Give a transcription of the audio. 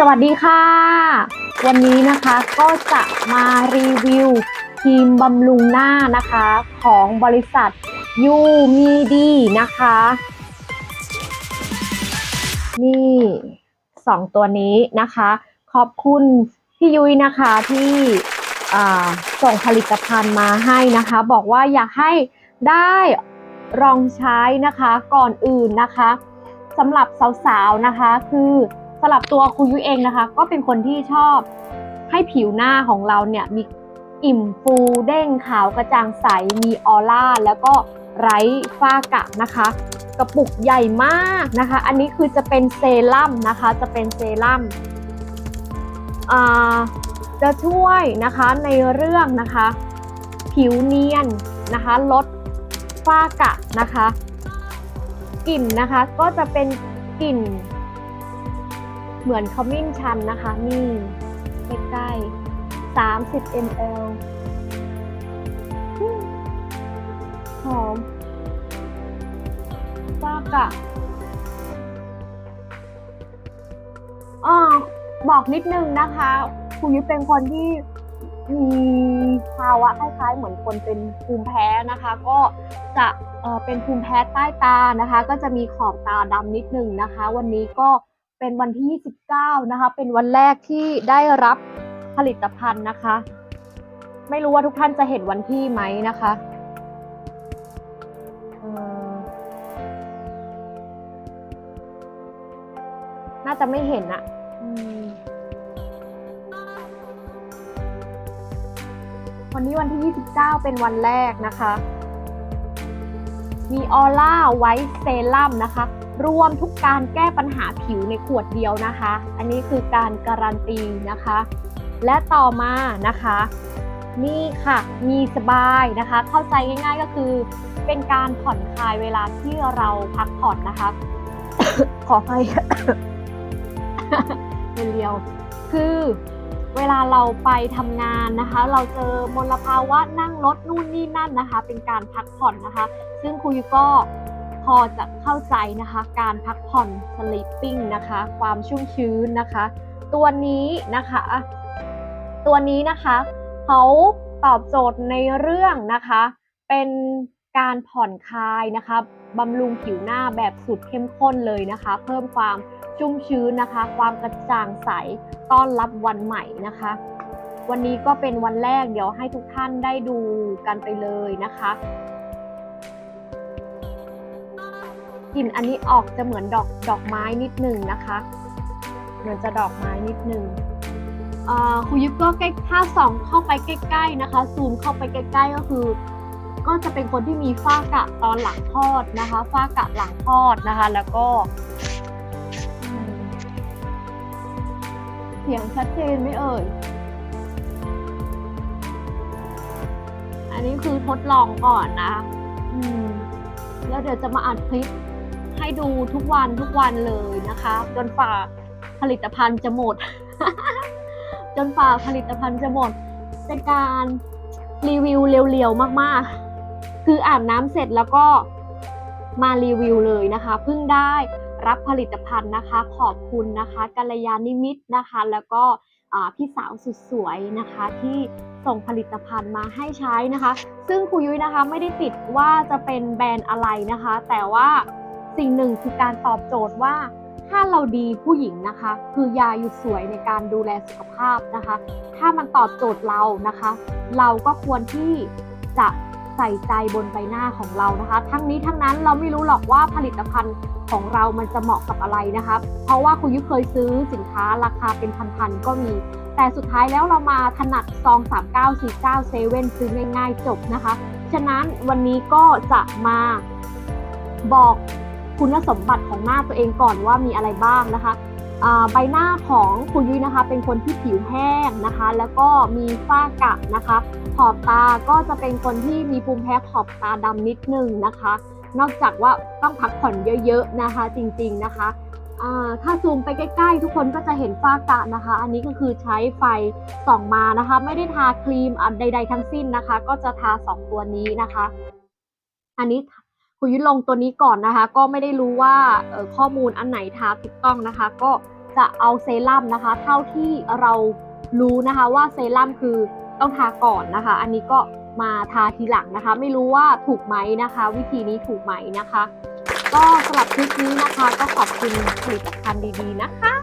สวัสดีค่ะ วันนี้นะคะก็จะมารีวิวครีมบำรุงหน้านะคะของบริษัทยูมีดีนะคะ นี่สองตัวนี้นะคะ ขอบคุณพี่ยุ้ยนะคะที่ส่งผลิตภัณฑ์มาให้นะคะ บอกว่าอยากให้ได้ลองใช้นะคะก่อนอื่นนะคะสำหรับสาวๆนะคะคือ สำหรับตัวคุณยุ้ยเองนะคะ ก็เป็นคนที่ชอบให้ผิวหน้าของเราเนี่ยมีอิ่มฟูเด้งขาวกระจ่างใสมีออร่าแล้วก็ไร้ฝ้ากระนะคะ กระปุกใหญ่มากนะคะ อันนี้คือจะเป็นเซรั่มนะคะจะเป็นเซรั่มอ่าจะช่วยนะคะในเรื่องนะคะ ผิวเนียนนะคะลดฝ้ากระนะคะ กลิ่นนะคะก็จะเป็นกลิ่น เหมือนขมิ้นชันนะคะ นี่ใกล้ๆ30 ml อืมหอมฝ้ากะอ่าบอกนิดนึงนะคะคุณยุ้ยเป็นคนที่มีภาวะคล้ายๆ เหมือนคนเป็นภูมิแพ้นะคะ ก็จะเเป็นภูมิแพ้ใต้ตานะคะ ก็จะมีขอบตาดำนิดนึงนะคะ วันนี้ก็ เป็นวันที่ 29 นะคะ เป็นวันแรกที่ได้รับผลิตภัณฑ์นะคะ ไม่รู้ว่าทุกท่านจะเห็นวันที่ไหมนะคะน่าจะไม่เห็นอะวันนี้วันที่ 29 เป็นวันแรกนะคะ มีออร่าไวท์เซรั่มนะคะ รวมทุกการแก้ปัญหาผิวในขวดเดียวนะคะ อันนี้คือการการันตีนะคะ และต่อมานะคะ นี่ค่ะมีสบายนะคะ เข้าใจง่ายๆก็คือ เป็นการผ่อนคลายเวลาที่เราพักผ่อนนะคะ ขอไปเรียว คือเวลาเราไปทำงานนะคะ เราเจอมลภาวะนั่งรถนู่นนี่นั่นนะคะ เป็นการพักผ่อนนะคะ ซึ่งคุยก็ พอจะเข้าใจนะคะ การพักผ่อน sleeping นะคะ ความชุ่มชื้นนะคะ ตัวนี้นะคะ ตัวนี้นะคะเขาตอบโจทย์ในเรื่องนะคะ เป็นการผ่อนคลายนะคะบำรุงผิวหน้าแบบสุดเข้มข้นเลยนะคะ เพิ่มความชุ่มชื้นนะคะ ความกระจ่างใสต้อนรับวันใหม่นะคะ วันนี้ก็เป็นวันแรกเดี๋ยวให้ทุกท่านได้ดูกันไปเลยนะคะ ลิ่นอันนี้ออกจะเหมือนดอกดอกไม้นิดหนึ่งนะคะ เหมือนจะดอกไม้นิดหนึ่งคุณยุบก็ใกล้ถ้าส่องเข้าไปใกล้ๆนะคะซูมเข้าไปใกล้ๆก็คือ ก็จะเป็นคนที่มีฝ้ากะตอนหลังคลอดนะคะฝ้ากะหลังคลอดนะคะ แล้วก็ เสียงชัดเจนไหมเอ่ย อันนี้คือทดลองก่อนนะ อืมแล้วเดี๋ยวจะมาอัดคลิป ให้ดูทุกวันทุกวันเลยนะคะ จนฝ่าผลิตภัณฑ์จะหมด จนฝ่าผลิตภัณฑ์จะหมดเป็นการรีวิวเร็วๆมากๆ คืออาบน้ำเสร็จแล้วก็มารีวิวเลยนะคะเพิ่งได้รับผลิตภัณฑ์นะคะ ขอบคุณนะคะกัลยาณิมิตรนะคะ แล้วก็พี่สาวสุดสวยนะคะที่ส่งผลิตภัณฑ์มาให้ใช้นะคะ ซึ่งครูยุ้ยนะคะไม่ได้ติดว่าจะเป็นแบรนด์อะไรนะคะ แต่ว่า สิ่งหนึ่งคือการตอบโจทย์ว่าถ้าเราดีผู้หญิงนะคะ คือยาหยุดสวยในการดูแลสุขภาพนะคะ ถ้ามันตอบโจทย์เรานะคะ เราก็ควรที่จะใส่ใจบนใบหน้าของเรานะคะ ทั้งนี้ทั้งนั้นเราไม่รู้หรอกว่าผลิตภัณฑ์ของเรามันจะเหมาะกับอะไรนะคะ เพราะว่าคุณยุ้เคยซื้อสินค้าราคาเป็นพันๆก็มี แต่สุดท้ายแล้วเรามาถนัดซอง39 49เซเว่นซื้อง่ายๆจบนะคะ ฉะนั้นวันนี้ก็จะมาบอก คุณสมบัติของหน้าตัวเองก่อนว่ามีอะไรบ้างนะคะใบหน้าของคุณยุ้ยนะคะ เป็นคนที่ผิวแห้งนะคะ แล้วก็มีฝ้ากระนะคะ ขอบตาก็จะเป็นคนที่มีภูมิแพ้ขอบตาดำนิดนึงนะคะ นอกจากว่าต้องพักผ่อนเยอะๆนะคะ จริงๆนะคะถ้าซูมไปใกล้ๆ ทุกคนก็จะเห็นฝ้ากระนะคะ อันนี้ก็คือใช้ไฟส่องมานะคะ ไม่ได้ทาครีมอันใด ๆ ทั้งสิ้นนะคะ ก็จะทาสองตัวนี้นะคะ อันนี้ คุณยุ้ยลงตัวนี้ก่อนนะคะ ก็ไม่ได้รู้ว่าข้อมูลอันไหนทาถูกต้องนะคะ ก็จะเอาเซรั่มนะคะ เท่าที่เรารู้นะคะว่าเซรั่มคือต้องทาก่อนนะคะ อันนี้ก็มาทาทีหลังนะคะ ไม่รู้ว่าถูกไหมนะคะ วิธีนี้ถูกไหมนะคะ ก็สำหรับคลิปนี้นะคะ ก็ขอบคุณผลิตภัณฑ์ดีๆนะคะ